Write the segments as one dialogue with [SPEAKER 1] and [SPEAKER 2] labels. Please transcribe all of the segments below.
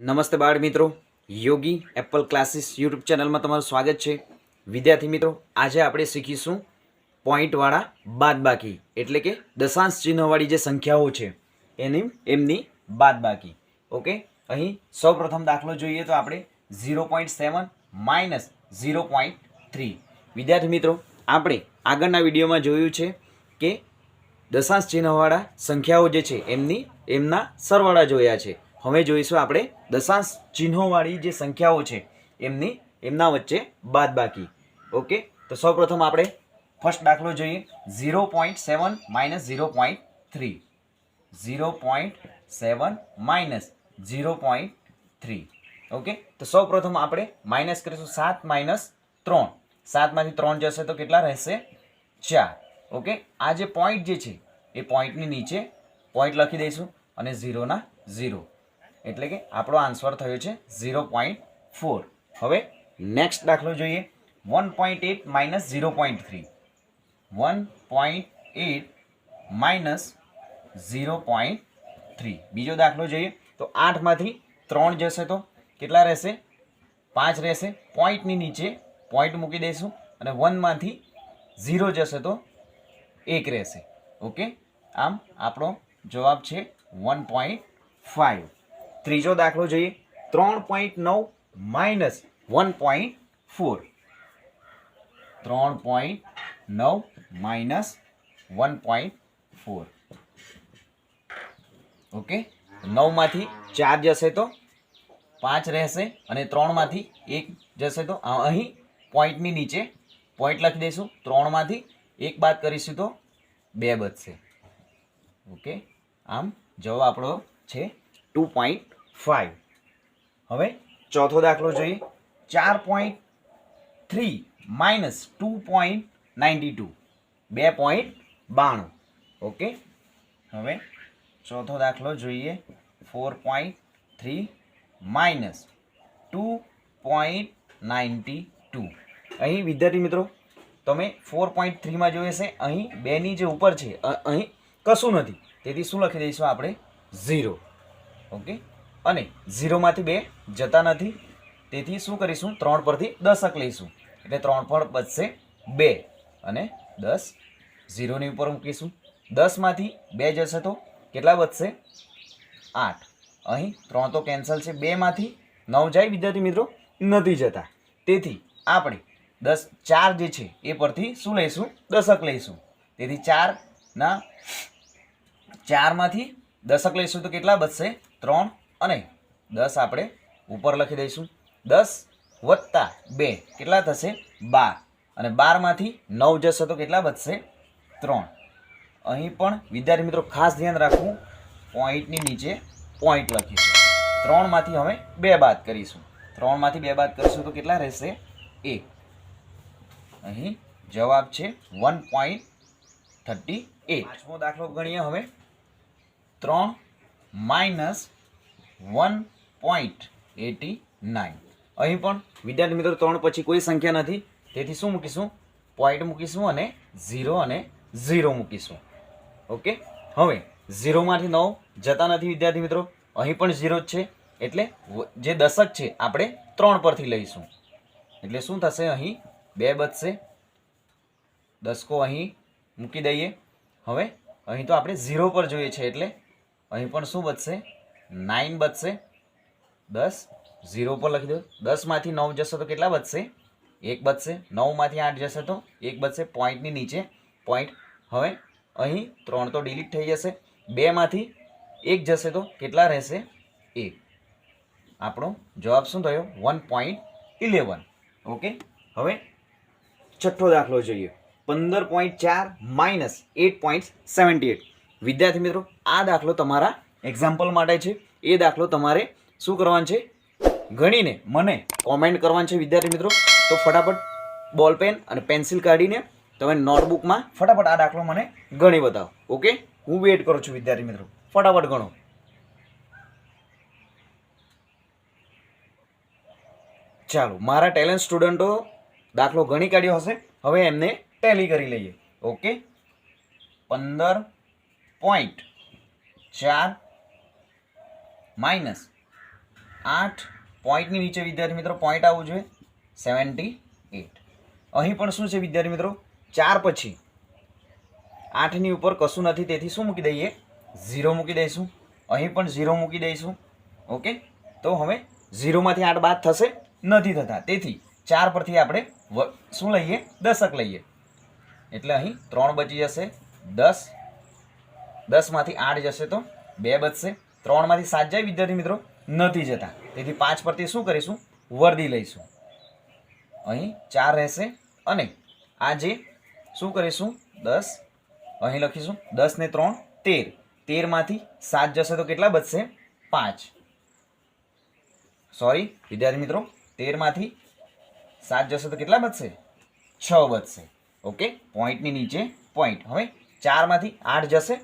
[SPEAKER 1] નમસ્તે બાળ મિત્રો. યોગી એપલ ક્લાસીસ યુટ્યુબ ચેનલમાં તમારું સ્વાગત છે. વિદ્યાર્થી મિત્રો, આજે આપણે શીખીશું પોઈન્ટવાળા બાદબાકી, એટલે કે દશાંશ ચિહ્નવાળી જે સંખ્યાઓ છે, એની, એમની બાદબાકી. ઓકે? અહીં સૌપ્રથમ દાખલો જોઈએ તો આપણે zero point seven minus zero point three. વિદ્યાર્થી મિત્રો, આપણે આગળના વિડીયોમાં જોયું છે કે દશાંશ ચિહ્નવાળા સંખ્યાઓ જે છે, એમની, એમના સરવાળા જોયા છે. હવે જોઈશું આપણે દશાંશ ચિહ્નોવાળી જે સંખ્યાઓ છે, એમની, એમના વચ્ચે બાદબાકી. ઓકે? તો સૌપ્રથમ આપણે ફર્સ્ટ દાખલો જોઈએ. Zero point seven minus zero point three. Zero point seven minus zero point three. Okay? તો સૌપ્રથમ આપણે માઇનસ કરીશું સાત માઇનસ ત્રણ. સાતમાંથી ત્રણ જશે તો કેટલા રહેશે? ચાર. ઓકે? આ જે પોઈન્ટ જે છે, એ પોઈન્ટની નીચે, પોઈન્ટ લખી દઈશું અને ઝીરોના ઝીરો. એટલે કે આપણો આન્સર થયો છે ઝીરો પોઈન્ટ ફોર હવે નેક્સ્ટ દાખલો જોઈએ. One point eight minus zero point three one point eight minus zero point three બીજો દાખલો જોઈએ. તો આઠમાંથી ત્રણ જશે તો કેટલા રહેશે? પાંચ રહેશે. પોઈન્ટની નીચે પોઈન્ટ મૂકી દઈશું. અને વનમાંથી ઝીરો જશે તો એક રહેશે. ઓકે આમ આપણો જવાબ છે વન પોઈન્ટ ફાઇવ ત્રીજો દાખલો જોઈએ. ત્રણ પોઈન્ટ નવ માઇનસ વન પોઈન્ટ ફોર. ત્રણ પોઈન્ટ નવ minus one point four. Okay? નવમાંથી ચાર જશે તો પાંચ રહેશે અને ત્રણમાંથી એક જશે તો અહીં પોઈન્ટની નીચે પોઈન્ટ લખી દઈશું. ત્રણમાંથી એક બાદ કરીશું તો બે બચશે. ઓકે? આમ જવાબ આપણો છે ટુ પોઈન્ટ ફાઇવ હવે ચોથો દાખલો જોઈએ. ચાર point three minus two point ninety two બે પોઈન્ટ બાણું. ઓકે હવે ચોથો દાખલો જોઈએ. Four point three minus two point ninety two અહીં વિદ્યાર્થી મિત્રો, તમે ફોર પોઈન્ટ થ્રીમાં જોઈએ છે અહીં બેની જે ઉપર છે અહીં કશું નથી. તેથી શું લખી દઈશું આપણે? ઝીરો ઓકે અને ઝીરોમાંથી બે જતા નથી. તેથી શું કરીશું? ત્રણ પરથી દશક લઈશું. એટલે ત્રણ પર બચશે બે. અને દસ ઝીરોની ઉપર મૂકીશું. દસમાંથી બે જશે તો કેટલા બચશે? આઠ. અહીં ત્રણ તો કેન્સલ છે. બેમાંથી નવ જાય. વિદ્યાર્થી મિત્રો, નથી જતા. તેથી આપણે દસ, ચાર જે છે, એ પરથી શું લઈશું? દશક લઈશું. તેથી ચારના, ચારમાંથી દશક લઈશું તો કેટલા બચશે? ત્રણ. અને દસ આપણે ઉપર લખી દઈશું. દસ વત્તા બે કેટલા થશે? બાર. અને બારમાંથી નવ જશે તો કેટલા વધશે? ત્રણ. અહીં પણ વિદ્યાર્થી મિત્રો ખાસ ધ્યાન રાખવું. પોઈન્ટની નીચે પોઈન્ટ લખીશું. ત્રણમાંથી હવે બે બાદ કરીશું. ત્રણમાંથી બે બાદ કરીશું તો કેટલા રહેશે? એક. અહીં જવાબ છે વન પોઈન્ટ થર્ટી એટ. પાંચમો દાખલો ગણીએ હવે. ત્રણ minus one point eighty nine અહીં પણ વિદ્યાર્થી મિત્રો ત્રણ પછી કોઈ સંખ્યા નથી. તેથી શું મૂકીશું? પોઈન્ટ મૂકીશું અને ઝીરો અને ઝીરો મૂકીશું. ઓકે હવે ઝીરોમાંથી નવ જતા નથી વિદ્યાર્થી મિત્રો. અહીં પણ ઝીરો જ છે. એટલે જે દશક છે, આપણે ત્રણ પરથી લઈશું. એટલે શું થશે અહીં? બે બચશે. દસકો અહીં મૂકી દઈએ. હવે અહીં તો આપણે ઝીરો પર જોઈએ છે. એટલે અહીં પણ શું બચશે? નાઇન બચશે. દસ ઝીરો પર લખી દો. દસમાંથી નવ જશે તો કેટલા બચશે? એક બચશે. નવમાંથી આઠ જશે તો એક બચશે પોઈન્ટની નીચે. પોઈન્ટ હવે અહીં ત્રણ તો ડિલીટ થઈ જશે. બેમાંથી એક જશે તો કેટલા રહેશે? એક આપણો જવાબ શું થયો? વન પોઈન્ટ ઇલેવન ઓકે હવે છઠ્ઠો દાખલો જોઈએ. પંદર પોઈન્ટ ચાર minus eight point seventy eight વિદ્યાર્થી મિત્રો, આ દાખલો તમારા એક્ઝામ્પલ માટે છે. એ દાખલો તમારે શું કરવાનો છે? ગણીને મને કોમેન્ટ કરવાનું છે વિદ્યાર્થી મિત્રો. તો ફટાફટ બોલ પેન અને પેન્સિલ કાઢીને તમે નોટબુકમાં ફટાફટ આ દાખલો મને ગણી બતાવો. ઓકે હું વેઇટ કરું છું વિદ્યાર્થી મિત્રો. ફટાફટ ગણો. ચાલો, મારા ટેલેન્ટ સ્ટુડન્ટો દાખલો ગણી કાઢ્યો હશે. હવે એમને ટેલી કરી લઈએ. ઓકે પંદર પોઈન્ટ ચાર માઇનસ આઠ પોઈન્ટની નીચે વિદ્યાર્થી મિત્રો પોઈન્ટ આવવું જોઈએ. સેવન્ટી એટ અહીં પણ શું છે વિદ્યાર્થી મિત્રો? ચાર પછી આઠની ઉપર કશું નથી, તેથી શું મૂકી દઈએ? ઝીરો મૂકી દઈશું. અહીં પણ ઝીરો મૂકી દઈશું. ઓકે તો હવે ઝીરોમાંથી આઠ બાદ થશે નથી થતા. તેથી ચાર પરથી આપણે શું લઈએ? દશક લઈએ. એટલે અહીં ત્રણ બચી જશે. દસ. દસમાંથી આઠ જશે તો બે બચશે. ત્રણમાંથી સાત જાય, વિદ્યાર્થી મિત્રો નથી જતા. તેથી પાંચ પરથી શું કરીશું? વર્દી લઈશું. અહીં ચાર રહેશે અને આ જે શું કરીશું? દસ. અહીં લખીશું, દસ ને ત્રણ, તેર. તેરમાંથી સાત જશે તો કેટલા બચશે? પાંચ. સોરી વિદ્યાર્થી મિત્રો, તેરમાંથી સાત જશે તો કેટલા બચશે? છ બચશે. ઓકે પોઈન્ટની નીચે પોઈન્ટ હવે ચારમાંથી આઠ જશે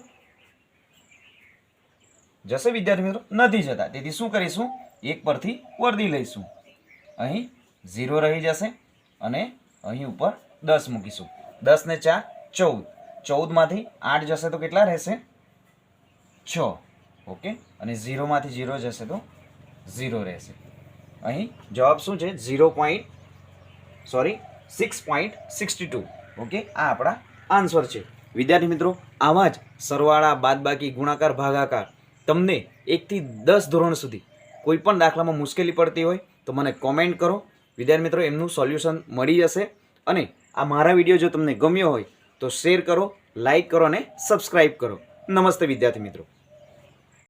[SPEAKER 1] જશે વિદ્યાર્થી મિત્રો? નથી જતા. તેથી શું કરીશું? એક પરથી વર્દી લઈશું. અહીં ઝીરો રહી જશે અને અહીં ઉપર દસ મૂકીશું. દસ ને ચાર, ચૌદ. ચૌદમાંથી આઠ જશે તો કેટલા રહેશે? છ. ઓકે? અને ઝીરોમાંથી ઝીરો જશે તો ઝીરો રહેશે. અહીં જવાબ શું છે? Zero point, sorry, six point sixty two. Okay? આ આપણા આન્સર છે. વિદ્યાર્થી મિત્રો, આવા જ સરવાળા, બાદબાકી, ગુણાકાર, ભાગાકાર તમને એકથી દસ ધોરણ સુધી કોઈ પણ દાખલામાં મુશ્કેલી પડતી હોય તો મને કોમેન્ટ કરો. વિદ્યાર્થી મિત્રો, એમનું સોલ્યુશન મળી જશે. અને આ મારા વીડિયો જો તમને ગમ્યો હોય તો શેર કરો લાઇક કરો અને સબસ્ક્રાઈબ કરો. નમસ્તે વિદ્યાર્થી મિત્રો.